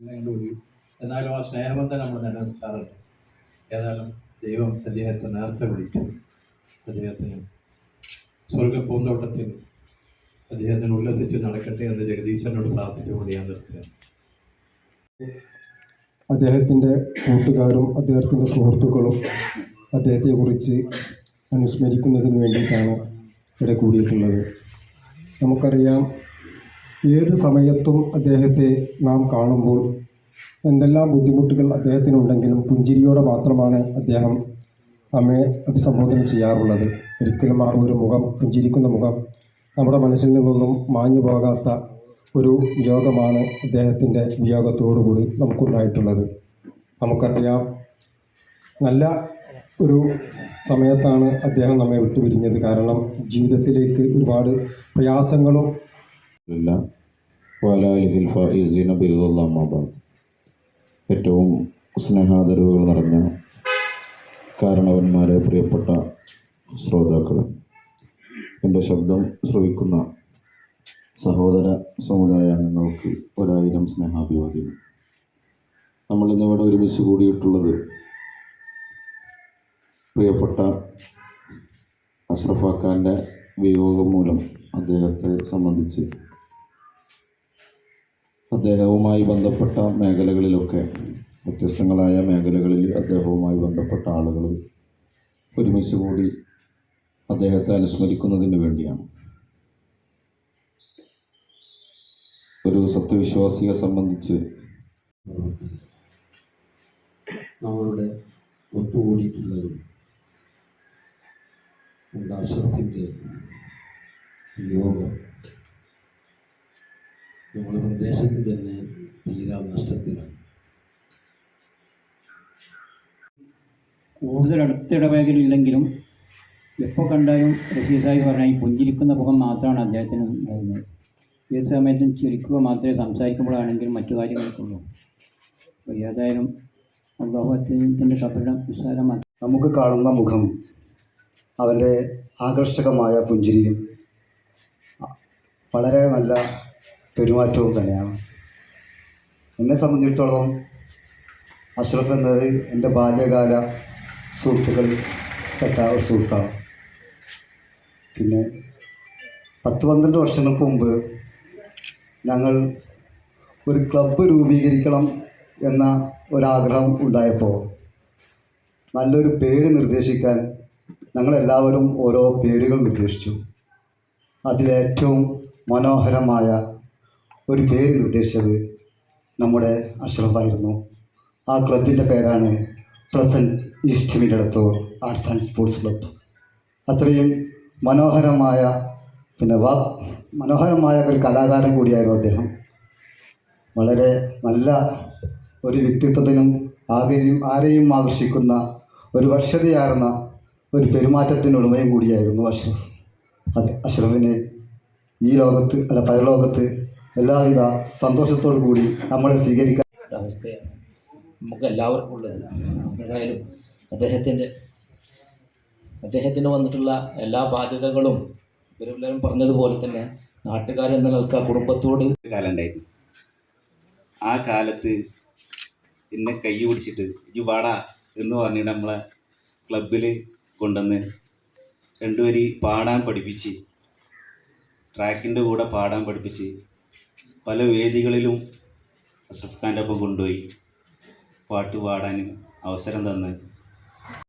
ഒഴിയും. എന്നാലും ആ സ്നേഹബന്ധം നമ്മൾ നിലനിർത്താറുണ്ട് ഏതായാലും ദൈവം അദ്ദേഹത്തെ നേരത്തെ വിളിച്ചു. അദ്ദേഹത്തിന് സ്വർഗ പൂന്തോട്ടത്തിൽ അദ്ദേഹത്തിന് ഉല്ലസിച്ച് നടക്കട്ടെ എന്ന് ജഗദീശനോട് പ്രാർത്ഥിച്ചുകൊണ്ട് ഞാൻ നിർത്തുകയാണ്. അദ്ദേഹത്തിന്റെ കൂട്ടുകാരും അദ്ദേഹത്തിന്റെ സുഹൃത്തുക്കളും അദ്ദേഹത്തെക്കുറിച്ച് അനുസ്മരിക്കുന്നതിന് വേണ്ടിയിട്ടാണ് ഇവിടെ കൂടിയിട്ടുള്ളത്. നമുക്കറിയാം ഏത് സമയത്തും അദ്ദേഹത്തെ നാം കാണുമ്പോൾ എന്തെല്ലാം ബുദ്ധിമുട്ടുകൾ അദ്ദേഹത്തിനുണ്ടെങ്കിലും പുഞ്ചിരിയോടെ മാത്രമാണ് അദ്ദേഹം നമ്മെ അഭിസംബോധന ചെയ്യാറുള്ളത്. ഒരിക്കലും ആ ഒരു മുഖം പുഞ്ചിരിക്കുന്ന മുഖം നമ്മുടെ മനസ്സിൽ നിന്നൊന്നും മാഞ്ഞു പോകാത്ത ഒരു യോഗമാണ് അദ്ദേഹത്തിന്റെ വിയോഗത്തോടുകൂടി നമുക്കുണ്ടായിട്ടുള്ളത്. നമുക്കറിയാം നല്ല ഒരു സമയത്താണ് അദ്ദേഹം നമ്മെ വിട്ടുപിരിഞ്ഞത്. കാരണം ജീവിതത്തിലേക്ക് ഒരുപാട് പ്രയാസങ്ങളും ഏറ്റവും സ്നേഹാദരവുകൾ നിറഞ്ഞ കാരണവന്മാരെ പ്രിയപ്പെട്ട ശ്രോതാക്കൾ എന്റെ ശബ്ദം ശ്രവിക്കുന്ന സഹോദര സമുദായ അംഗങ്ങൾക്ക് ഒരായിരം സ്നേഹാഭിവാദ്യങ്ങൾ. നമ്മൾ ഇന്നിവിടെ ഒരുമിച്ച് കൂടിയിട്ടുള്ളത് പ്രിയപ്പെട്ട അഷ്റഫാക്കാന്റെ വിയോഗം മൂലം അദ്ദേഹത്തെ സംബന്ധിച്ച് അദ്ദേഹവുമായി ബന്ധപ്പെട്ട മേഖലകളിലൊക്കെ വ്യത്യസ്തങ്ങളായ മേഖലകളിൽ അദ്ദേഹവുമായി ബന്ധപ്പെട്ട ആളുകൾ ഒരുമിച്ച് കൂടി അദ്ദേഹത്തെ അനുസ്മരിക്കുന്നതിന് വേണ്ടിയാണ്. ഒരു സത്യവിശ്വാസിയെ സംബന്ധിച്ച് നമ്മളുടെ ഒത്തുകൂടിയിട്ടുള്ളതും അശ്രത്തിന്റെ യോഗം പ്രദേശത്ത് തന്നെ തീരാ നഷ്ടത്തിലാണ്. കൂടുതൽ അടുത്തിടപഴകലില്ലെങ്കിലും എപ്പോൾ കണ്ടാലും റഷീദ് സാഹിബ് പറഞ്ഞാൽ ഈ പുഞ്ചിരിക്കുന്ന മുഖം മാത്രമാണ് അദ്ദേഹത്തിന് ഉണ്ടായിരുന്നത്. ഏത് സമയത്തും ചിരിക്കുക മാത്രമേ സംസാരിക്കുമ്പോഴാണെങ്കിലും മറ്റു കാര്യങ്ങൾക്കുള്ളൂ. അപ്പോൾ ഏതായാലും അദ്ദേഹത്തിന്റെ കബറിടം വിശാലമാക്കി. നമുക്ക് കാണുന്ന മുഖം അവന്റെ ആകർഷകമായ പുഞ്ചിരിയും വളരെ നല്ല പെരുമാറ്റവും തന്നെയാണ്. എന്നെ സംബന്ധിച്ചിടത്തോളം അഷ്റഫ് എന്നത് എന്റെ ബാല്യകാല സുഹൃത്തുക്കളിൽ പെട്ട ഒരു സുഹൃത്താണ്. പിന്നെ പത്ത് പന്ത്രണ്ട് വർഷങ്ങൾക്ക് മുമ്പ് ഞങ്ങൾ ഒരു ക്ലബ്ബ് രൂപീകരിക്കണം എന്ന ഒരാഗ്രഹം ഉണ്ടായപ്പോൾ നല്ലൊരു പേര് നിർദ്ദേശിക്കാൻ ഞങ്ങളെല്ലാവരും ഓരോ പേരുകൾ നിർദ്ദേശിച്ചു. അതിലേറ്റവും മനോഹരമായ ഒരു പേര് നിർദ്ദേശിച്ചത് നമ്മുടെ അഷ്റഫായിരുന്നു. ആ ക്ലബിന്റെ പേരാണ് pleasant east Milladathur arts and sports club അത്രയും മനോഹരമായ പിന്നെ വാ മനോഹരമായ ഒരു കലാകാരൻ കൂടിയായിരുന്നു അദ്ദേഹം. വളരെ നല്ല ഒരു വ്യക്തിത്വത്തിനും ആരെയും ആരെയും ആകർഷിക്കുന്ന ഒരു വർഷതയാർന്ന ഒരു പെരുമാറ്റത്തിനുടമയും കൂടിയായിരുന്നു അഷ്റഫ്. അത് അഷ്റഫിന് ഈ ലോകത്ത് അല്ല പരലോകത്ത് എല്ലാവിധ സന്തോഷത്തോടു കൂടി നമ്മളെ സ്വീകരിക്കാൻ അവസ്ഥയാണ്. നമുക്ക് എല്ലാവർക്കും ഉള്ളത്. ഏതായാലും അദ്ദേഹത്തിന്റെ അദ്ദേഹത്തിന് വന്നിട്ടുള്ള എല്ലാ ബാധ്യതകളും ഇവരെല്ലാവരും പറഞ്ഞതുപോലെ തന്നെ നാട്ടുകാരെന്ന നിലയ്ക്ക് ആ കുടുംബത്തോട് കാലം ഉണ്ടായിരുന്നു. ആ കാലത്ത് എന്നെ കൈ പിടിച്ചിട്ട് ഇജ് വാടാ എന്ന് പറഞ്ഞിട്ട് നമ്മളെ ക്ലബിൽ കൊണ്ടുവന്ന് രണ്ടുപേരി പാടാൻ പഠിപ്പിച്ച് ട്രാക്കിന്റെ കൂടെ പാടാൻ പഠിപ്പിച്ച് പല വേദികളിലും അഷ്റഫ് ഖാന്റെ ഒപ്പം കൊണ്ടുപോയി പാട്ട് പാടാൻ അവസരം തന്ന്.